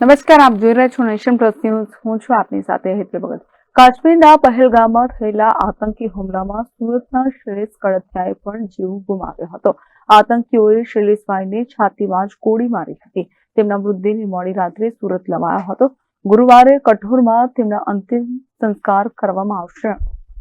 નમસ્કાર, આપ જોઈ રહ્યા છો નેશન પ્લસ ન્યૂઝ. હું છું આપની સાથે હેતલ ભગત. કાશ્મીરના પહેલગામમાં થયેલા આતંકી હુમલામાં સુરતના શૈલેષ કડથિયાએ પણ જીવ ગુમાવ્યો હતો. આતંકીઓએ શૈલેષભાઈને છાતીમાં જ ગોળી મારી હતી. તેમના મૃતદેહને મોડી રાત્રે સુરત લવાયો હતો. ગુરુવારે કઠોરમાં તેમના અંતિમ સંસ્કાર કરવામાં આવશે.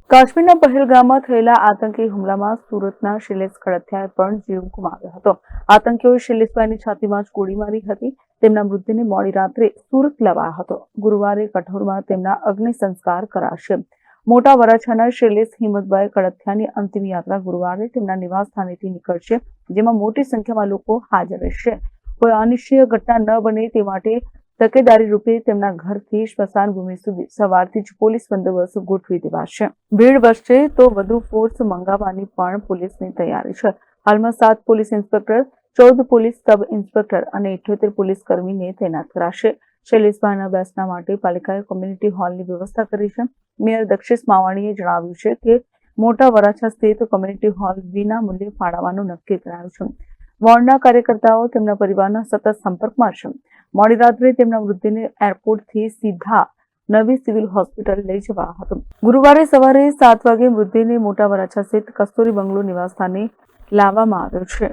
કાશ્મીરના પહેલગામમાં થયેલા આતંકી હુમલામાં સુરતના શૈલેષ કડથિયાએ પણ જીવ ગુમાવ્યો હતો. આતંકીઓએ શૈલેષભાઈની છાતીમાં જ ગોળી મારી હતી. તેમના મૃતદેહને મોડી રાત્રે સુરત લવાયો હતો. ગુરુવારે કઠોરમાં તેમના અગ્નિ સંસ્કાર કરાશે. મોટા વરાછાના શૈલેષ હિંમતભાઈ કડથિયાની અંતિમ યાત્રા ગુરુવારે તેમના નિવાસ સ્થાનેથી નીકળશે, જેમાં મોટી સંખ્યામાં લોકો હાજર રહેશે. કોઈ અનિશ્ચય ઘટના ન બને તે માટે તકેદારી રૂપે તેમના ઘરથી સ્મશાન ભૂમિ સુધી સવારથી જ પોલીસ બંદોબસ્ત ગોઠવી દેવાશે. ભીડ વધશે તો વધુ ફોર્સ મંગાવવાની પણ પોલીસની તૈયારી છે. હાલમાં સાત પોલીસ ઇન્સ્પેક્ટર, ચૌદ પોલીસ સબ ઇન્સ્પેક્ટર અને ઇઠ્યોતેર પોલીસ કર્મીને તૈનાત કરાશે. શૈલેષભાઈના બેસના માટે પાલિકાએ કોમ્યુનિટી હોલની વ્યવસ્થા કરી છે. મેયર દક્ષિષ માવાણીએ જણાવ્યું છે કે, મોટા વરાછા સ્થિત કોમ્યુનિટી હોલ વિના મૂલ્યે ફાળવવાનું નક્કી કરાયું છે. વોર્ડના કાર્યકર્તાઓ તેમના પરિવારના સતત સંપર્કમાં છે. મોડી રાત્રે તેમના મૃતદેહને એરપોર્ટથી સીધા નવી સિવિલ હોસ્પિટલ લઈ જવા હતો. ગુરુવારે સવારે સાત વાગે મૃતદેહને મોટા વરાછા સ્થિત કસ્તુરી બંગલો નિવાસસ્થાને લાવવામાં આવ્યો છે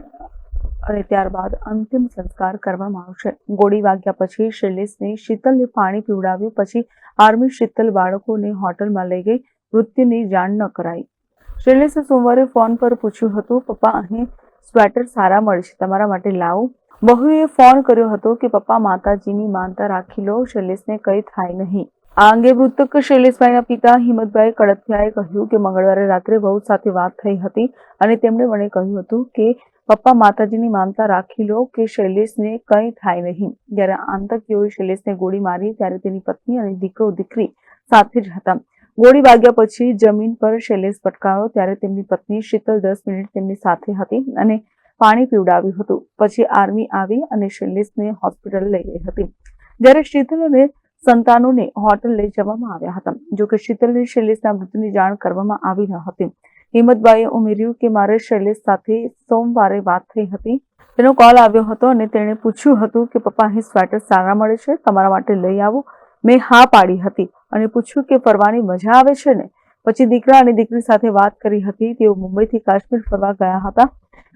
અને ત્યારબાદ અંતિમ સંસ્કાર કરવામાં આવશે. ગોળી વાગ્યા પછી શૈલેષને શીતલને પાણી પીવડાવ્યું, પછી આર્મી શીતલ બાળકોને હોટલમાં લઈ ગઈ મૃત્યુની જાણ ન કરાઈ. શૈલેષે સોમવારે ફોન પર પૂછ્યું હતું, પપ્પા, અહીં સ્વેટર સારા મળશે તમારા માટે લાવું. બહુએ ફોન કર્યો હતો કે, પપ્પા, માતાજીની માનતા રાખી લો, શૈલેષને કંઈ થાય નહીં. આ અંગે મૃતક શૈલેષભાઈના પિતા હિંમતભાઈ કડથિયાએ કહ્યું કે, મંગળવારે રાત્રે વહુ સાથે વાત થઈ હતી અને તેમણે મને કહ્યું હતું કે, પપ્પા, માતાજીની માનતા રાખી લો કે, શૈલેષને કંઈ થાય નહીં. જ્યારે આતંકીઓએ શૈલેષને ગોળી મારી, ત્યારે તેની પત્ની અને દીકરો, દીકરી સાથે જ હતા. ગોળી વાગ્યા પછી જમીન પર શૈલેષ પટકાયો ત્યારે તેમની પત્ની શીતલ દસ મિનિટ તેમની સાથે હતી અને પાણી પીવડાવ્યું હતું. પછી આર્મી આવી અને શૈલેષને હોસ્પિટલ લઈ ગઈ હતી. જ્યારે શીતલ અને સંતાનોને હોટલ લઈ જવામાં આવ્યા હતા. જોકે શીતલને શૈલેષના મૃત્યુની જાણ કરવામાં આવી ન હતી. હિંમતબાઈએ ઉમેર્યું કે મારે શૈલેષ સાથે સોમવારે વાત થઈ હતી. તેનો કોલ આવ્યો હતો અને તેણે પૂછ્યું હતું કે, પપ્પા, અહીં સ્વેટર સારા મળે છે? તમારા માટે લઈ આવો. મેં હા પાડી હતી અને પૂછ્યું કે, ફરવાની મજા આવે છે ને? પછી દીકરા અને દીકરી સાથે વાત કરી હતી. તેઓ મુંબઈથી કાશ્મીર ફરવા ગયા હતા.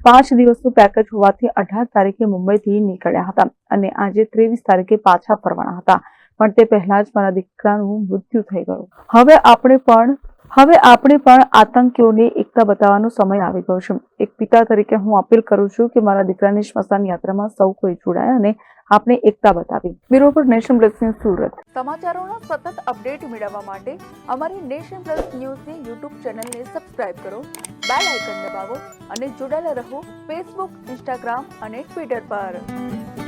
પાંચ દિવસનું પેકેજ હોવાથી અઢાર તારીખે મુંબઈથી નીકળ્યા હતા અને આજે ત્રેવીસ તારીખે પાછા ફરવાના હતા. પણ તે પહેલા જ મારા દીકરાનું મૃત્યુ થઈ ગયું. હવે આપણે પણ હવે આપણે પણ આતંકીઓને એકતા બતાવવાનો સમય આવી ગયો છે. એક પિતા તરીકે હું અપીલ કરું છું કે મારા દીકરાની સ્મશાન યાત્રામાં સૌ કોઈ જોડાય અને આપણે એકતા બતાવી. બ્યુરો પર નેશન પ્લસ ન્યૂઝ સુરત. સમાચારોના સતત અપડેટ મેળવવા માટે અમારી નેશન પ્લસ ન્યૂઝની યુટ્યુબ ચેનલને સબસ્ક્રાઇબ કરો, બેલ આઇકન દબાવો અને જોડાયેલા રહો ફેસબુક, ઇન્સ્ટાગ્રામ અને ટ્વિટર પર.